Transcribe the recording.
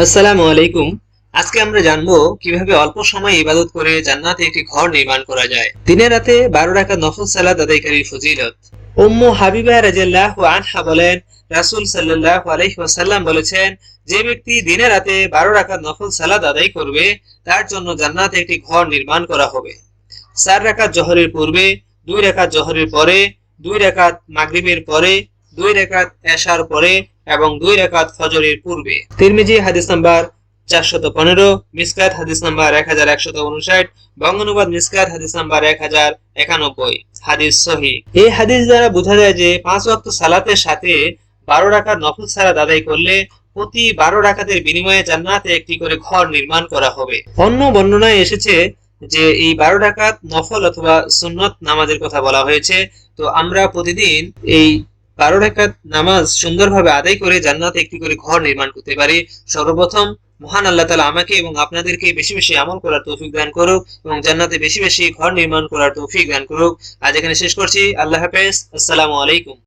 আসসালামু আলাইকুম। আজকে আমরা জানব কীভাবে অল্প সময় ইবাদত করে জান্নাতে একটি ঘর নির্মাণ করা যায়। রাতে বারো রাকাত নফল আদায়কারীর ফজিলত। হাবিবা রাদিয়াল্লাহু আনহা বলেন, রাসূল সাল্লাল্লাহু আলাইহি ওয়াসাল্লাম বলেছেন, যে ব্যক্তি দিনে রাতে বারো রাকাত নফল সালাত আদায় করবে, তার জন্য জান্নাতে একটি ঘর নির্মাণ করা হবে। চার রাকাত জহরের পূর্বে, দুই রাকাত জহরের পরে, দুই রাকাত মাগরিবের পরে দুই রাকাত এশার পরে এবং দুই রাকাত ফজরের পূর্বে। তিরমিজি হাদিস নাম্বার চারশত পনেরো, মিসকাত হাদিস নাম্বার এক হাজার একশত উনষাট, বঙ্গানুবাদ মিসকাত হাদিস নাম্বার এক হাজার একানব্বই। হাদিস সহি। এই হাদিস দ্বারা বোঝা যায় যে পাঁচ ওয়াক্ত সালাতের সাথে বারো রাকাত নফল সালাত আদায় করলে প্রতি বারো রাকাতের বিনিময়ে জান্নাতে একটি করে ঘর নির্মাণ করা হবে। অন্য বর্ণনায় এসেছে যে এই বারো ডাকাত নফল অথবা সুন্নত নামাজের কথা বলা হয়েছে। তো আমরা প্রতিদিন এই বারো রেখাত নামাজ সুন্দরভাবে আদায় করে জান্নাতে একটি করে ঘর নির্মাণ করতে পারি। সর্বপ্রথম মহান আল্লাহ তালা আমাকে এবং আপনাদেরকে বেশি বেশি আমল করার তৌফিক দান করুক এবং জান্নাতে বেশি বেশি ঘর নির্মাণ করার তৌফিক দান করুক। আজ এখানে শেষ করছি। আল্লাহ হাফেজ। আসসালামু আলাইকুম।